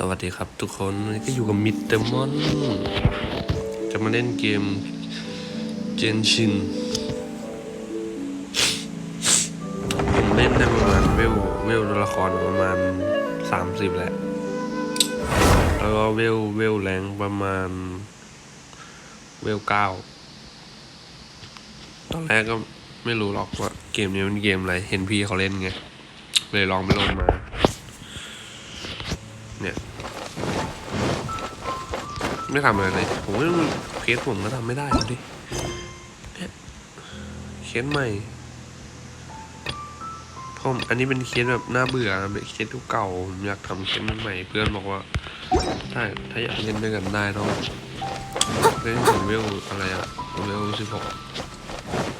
สวัสดีครับทุกคนก็อยู่กับมิดเตอร์มอน จะมาเล่นเกมเจนชิน ผมเล่นได้ประมาณเวลเวลตัวละครประมาณสามสิบแหละ แล้วก็เวลเวลแรงประมาณ เวลเก้าตอนแรกก็ไม่รู้หรอกว่าเกมนี้เป็นเกมอะไร เห็นพี่เขาเล่นไง เลยลองไปโหลดมา ไม่ทำอะไรเลยผมว่าเคสผมก็ทำไม่ได้ดิเนี่ยเคสใหม่ผมอันนี้เป็นเคสแบบน่าเบื่อนะเป็นเคสเก่าผมอยากทำเคสใหม่เพื่อนบอกว่าถ้าถ้าอยากเล่นด้วยกันได้ต้องเล่นถึงเวลอะไรอะเวลสิบหก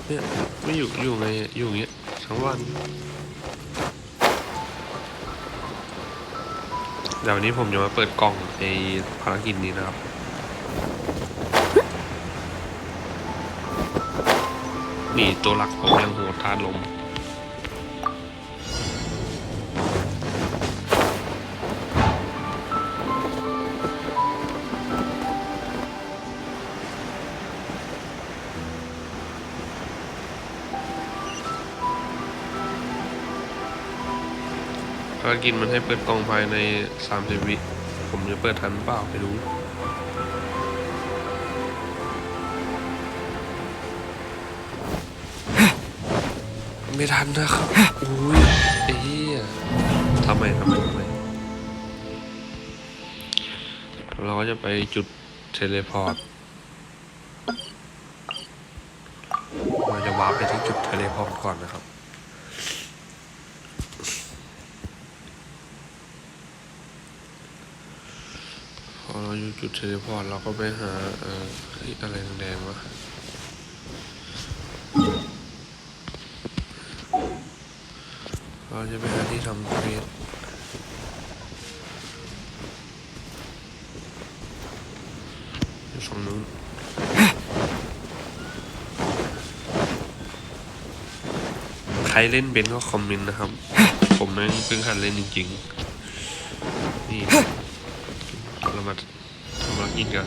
เนี่ยไม่อยู่อยู่ไงอยู่อย่างเงี้ยทั้งวันเดี๋ยววันนี้ผมจะมาเปิดกล่องในภารกิจนี้นะครับ นี่ตัวหลักผมยังโหดธาตุลมภารกิจมันให้เปิดกล่องภายใน 30 วิ ผมจะเปิดทันเปล่าไปดู ไม่ทันนะครับ อุ้ยไอ้เหี้ยทำไมทำไมทำไม เราก็จะไปจุดเทเลพอร์ต เราจะวาร์ปไปที่จุดเทเลพอร์ตก่อนนะครับพอเราอยู่จุดเทเลพอร์ตเราก็ไปหาเอ่อเฮ้ยอะไรแดงๆวะ เราจะไปหาที่ทำเควสอยู่ฝั่งนู้นใครเล่นเบนก็คอมเมนต์นะครับ ผมแม่งเพิ่งหัดเล่นจริงๆ นี่เรามาทำภากิจกัน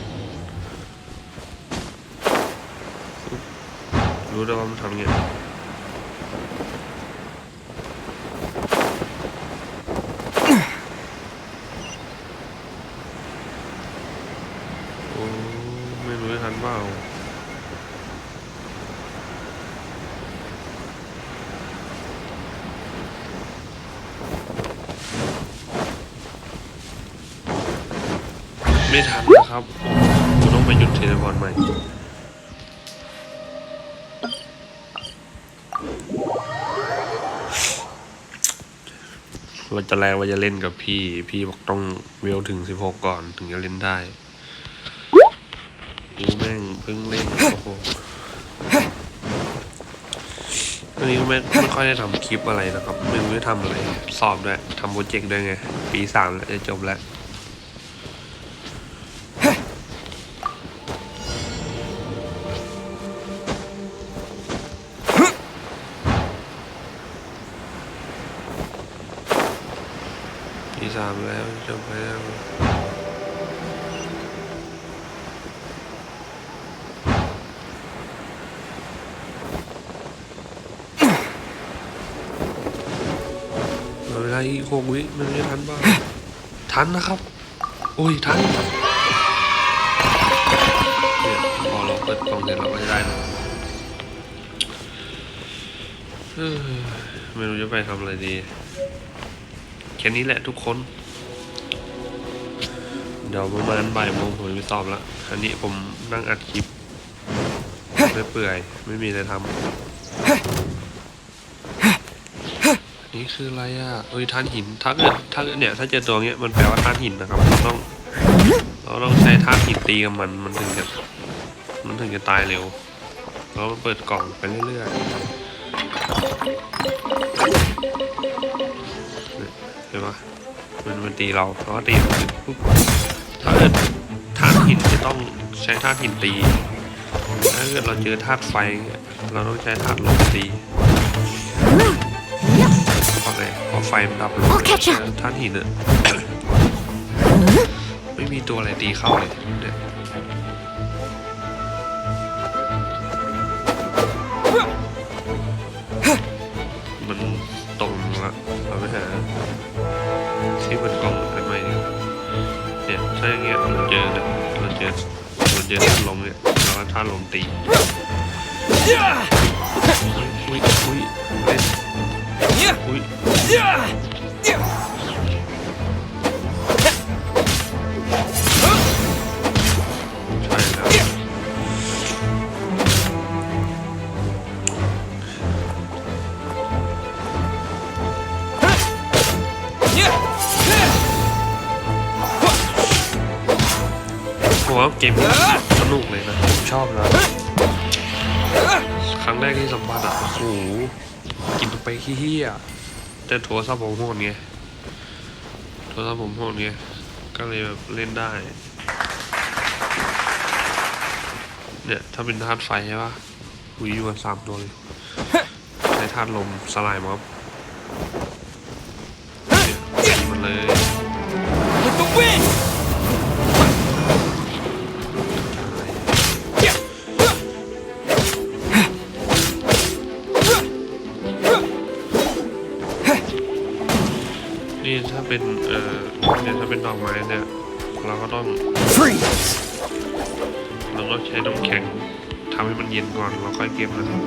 รู้ได้วว่ามันทำไงโอ้ไม่รู้จะทันเปล่า ไม่ทันนะครับผมต้องไปหยุดเทเลพอร์ตใหม่ว่าจะแรกว่าจะเล่นกับพี่ พี่บอกต้องเวลถึงสิบหกก่อนถึงจะเล่นได้กูแม่งเพิ่งเล่นโอ้โหวันนี้ไม่ไม่ค่อยได้ทำคลิปอะไรนะครับ ไม่รู้ทำอะไร สอบด้วยทำโปรเจกต์ด้วยไง ปีสามแล้วจะจบแล้ว สามแล้วจบแล้วเวลาอีกหกวิมันจะทันบ้างทันนะครับอุ้ย ทันเนี่ยพอเราเปิดกล่องเสร็จเราก็จะได้นะไม่รู้จะไปทำอะไรดี ค่นี้แหละทุกคน เดี๋ยวประมาณบ่ายโมงผมจะไปสอบละอันนี้ผมนั่งอัดคลิปไม่เปื่อยไม่มีอะไรทำนี่คืออะไรอะเอ้ยท่านหินถ้าเกิดถ้าเนี่ยถ้าเจอตัวเนี้ยมันแปลว่าท่านหินนะครับเราต้องเราต้องใช้ท่านหินตีกับมันมันถึงจะมันถึงจะตายเร็วแล้วเปิดกล่องไปเรื่อยๆ เนี่ยเห็นปะมันมันตีเราเราก็ตีมันถึงปุ๊บถ้าเกิดท่านหินจะต้องใช้ท่านหินตี ถ้าเกิดเราเจอธาตุไฟเนี่ยเราต้องใช้ธาตุลมตีเพราะอะไรเพราะไฟมันดับลง I'll catch up ธาตุหินอะไม่มีตัวอะไรตีเข้าเลยเนี่ย ที่มันกล่องอันใหม่ดีกว่าเนี่ยถ้าอย่างเงี้ยเราเจอเนี่ยเราเจอเราเจอท่านลมเนี่ยเราก็ท่านลมตี เกมนี้สนุกเลยนะผมชอบนะ ครั้งแรกที่สัมผัสอะโอ้โหกินไปขี้เหี้ยแต่โทรศัพท์ผมโหดไงโทรศัพท์ผมโหดไงก็เลยแบบเล่นได้ เนี่ย ถ้าเป็นธาตุไฟใช่ปะหุยอยู่กันสามตัวเลยใช้ธาตุลมสลายม็อบเนี่ยมันเลย เป็น เอ่อเนี่ยถ้าเป็นดอกไม้เนี่ย เราก็ต้องเราก็ใช้น้ำแข็งทำให้มันเย็นก่อนเราค่อยเก็บนะครับ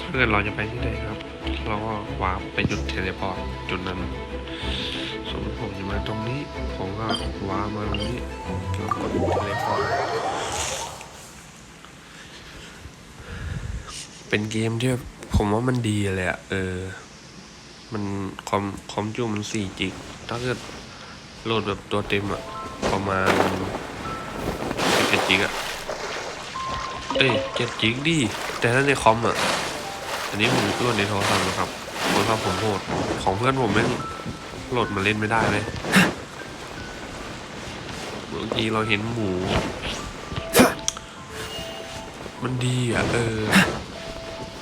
ถ้าเกิดเราจะไปที่ไหนครับ เราก็วาร์ปไปจุดเทเลพอร์ตจุดนั้นสมมติผมจะมาตรงนี้ ผมก็วาร์ปมาตรงนี้แล้วกดเทเลพอร์ต เป็นเกมที่ผมว่ามันดีเลยอะเออ มันคอมคอมจูมันสี่จิก ถ้าเกิดโหลดแบบตัวเต็มอะประมาณเจ็ดจิกอะเอ้ยเจ็ดจิกดิ แต่ถ้าในคอมอะอันนี้ผมโหลดในโทรศัพท์นะครับโทรศัพท์ผมโหด ของเพื่อนผมแม่งโหลดมาเล่นไม่ได้เลยบางทีเราเห็นหมู มันดีอะ เออ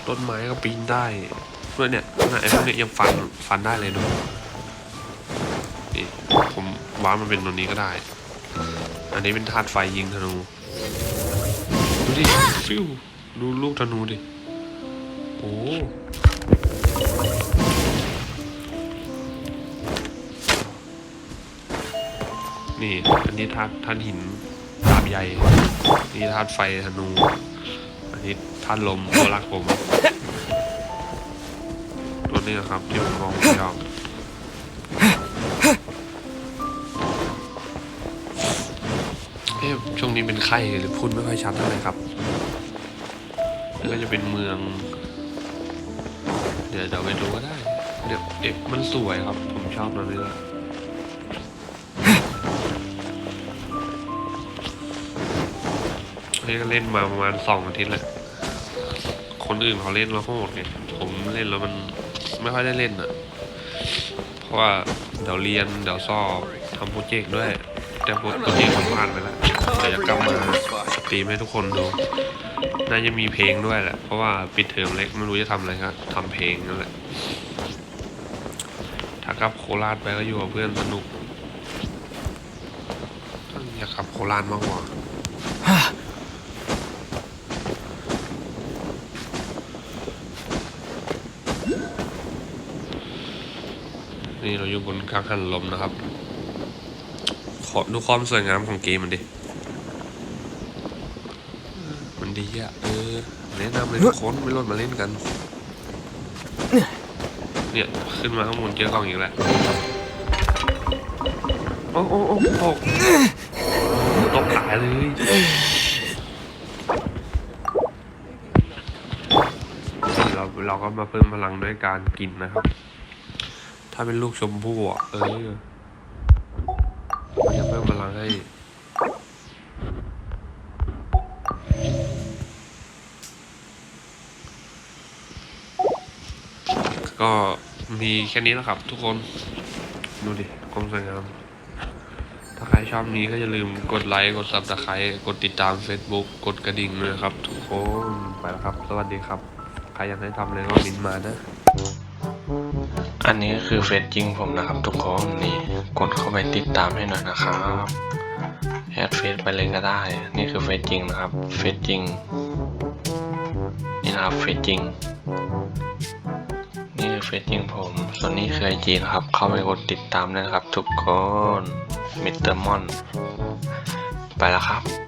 ต้นไม้ก็ปีนได้ด้วยเนี่ยนาดไอ้พวกเนี้ยยังฟันฟันได้เลยดูนี่ผมว้ามันเป็นตัวนี้ก็ได้ อันนี้เป็นธาตุไฟยิงธนู ดูดิฟิวดูลูกธนูดิ โอ้นี่ อันนี้ธาตุธาตุหินดาบใหญ่ นี่ธาตุไฟธนู อันนี้ธาตุลมตัวรักผมตัวนี้นะครับที่ผมมองไม่ออกเอ๊ะช่วงนี้เป็นไข้หรือพูดไม่ค่อยชัดเท่าไหร่ครับแล้วก็จะเป็นเมือง เดี๋ยวเราไปดูก็ได้ เดี๋ยวเอ๊ะมันสวยครับ ผมชอบนะเรือนี่ก็เล่นมาประมาณสองอาทิตย์แหละ คนอื่นเขาเล่นแล้วโหดไงผมเล่นแล้วมันไม่ค่อยได้เล่นอะ เพราะว่าเดี๋ยวเรียนเดี๋ยวสอบทำโปรเจกต์ด้วย แต่โปรเจกต์มันผ่านไปแล้วเดี๋ยวจะกลับมาตีให้ทุกคนดูน่าจะมีเพลงด้วยแหละ เพราะว่าปิดเทอมเล็กไม่รู้จะทำอะไรก็ทำเพลงนั่นแหละ ถ้ากลับโคราชไปก็อยู่กับเพื่อนสนุกอยากขับโคราชมากกว่า นี่เราอยู่บนกังหันลมนะครับ ขอดูความสวยงามของเกมมันดิ มันดีอะเออ แนะนำเลยทุกคนไม่ลดมาเล่นกัน เนี่ย ขึ้นมาข้างบนเจอกล้องอีกแล้วโอ้โอ้โอ้ตกตกตายเลยเราเราก็มาเพิ่มพลังด้วยการกินนะครับ ถ้าเป็นลูกชมพู่อะเออมันจะเพิ่มพลังให้ก็มีแค่นี้แล้วครับทุกคน ดูดิความสวยงาม ถ้าใครชอบนี้ก็อย่าลืมกดไลค์ กดซับสไครต์กดติดตาม Facebook กดกระดิ่งด้วยครับ ทุกคน ไปแล้วครับ สวัสดีครับ ใครอยากให้ทำอะไรก็มินมานะอั นนี้คือเฟซจริงผมนะครับทุกคนนี่กดเข้าไปติดตามให้หน่อยนะครับแอดเฟซไปเลยก็ได้ นี่คือเฟซจริงนะครับเฟซจริงนี่นะครับเฟซจริงนี่คือเฟซจริงผม ส่วนนี้คือไอจีนะครับ เข้าไปกดติดตามด้วยนะครับ ทุกคนมิสเตอร์มอนไปแล้วครับ